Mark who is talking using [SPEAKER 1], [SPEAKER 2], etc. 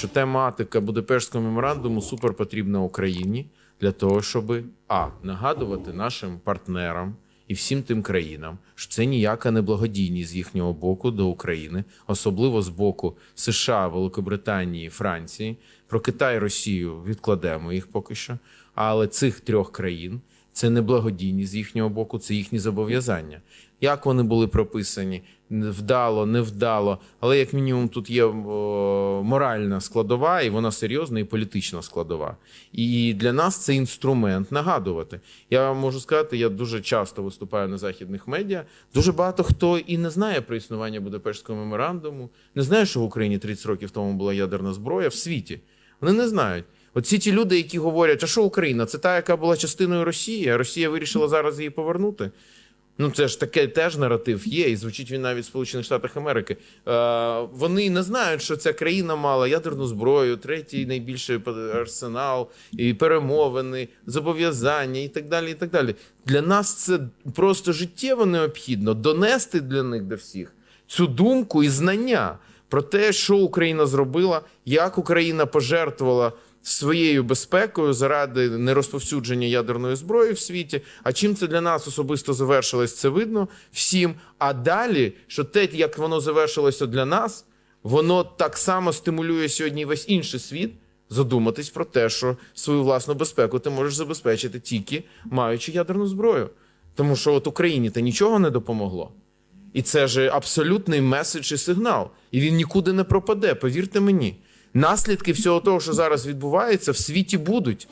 [SPEAKER 1] що тематика Будапештського меморандуму супер потрібна Україні для того, щоб а нагадувати нашим партнерам і всім тим країнам, що це ніяка не благодійність з їхнього боку до України, особливо з боку США, Великобританії, Франції. Про Китай, Росію відкладемо їх поки що. Але цих трьох країн це не благодійність з їхнього боку, це їхні зобов'язання. Як вони були прописані, вдало, не вдало, але як мінімум тут є моральна складова, і вона серйозна, і політична складова. І для нас це інструмент нагадувати. Я можу сказати, я дуже часто виступаю на західних медіа. Дуже багато хто і не знає про існування Будапештського меморандуму, не знає, що в Україні 30 років тому була ядерна зброя в світі. Вони не знають. Всі ті люди, які говорять, а що Україна? Це та, яка була частиною Росії, а Росія вирішила зараз її повернути. Ну, це ж таке теж наратив є, і звучить він навіть в Сполучених Штатах Америки. Е, вони не знають, що ця країна мала ядерну зброю, третій найбільший арсенал, і перемовини, зобов'язання і так далі. І так далі. Для нас це просто життєво необхідно донести для них до всіх цю думку і знання про те, що Україна зробила, як Україна пожертвувала своєю безпекою заради нерозповсюдження ядерної зброї в світі. А чим це для нас особисто завершилось, це видно всім. А далі, що те, як воно завершилося для нас, воно так само стимулює сьогодні весь інший світ задуматись про те, що свою власну безпеку ти можеш забезпечити тільки маючи ядерну зброю. Тому що от Україні то нічого не допомогло. І це ж абсолютний меседж і сигнал. І він нікуди не пропаде, повірте мені. Наслідки всього того, що зараз відбувається, в світі будуть.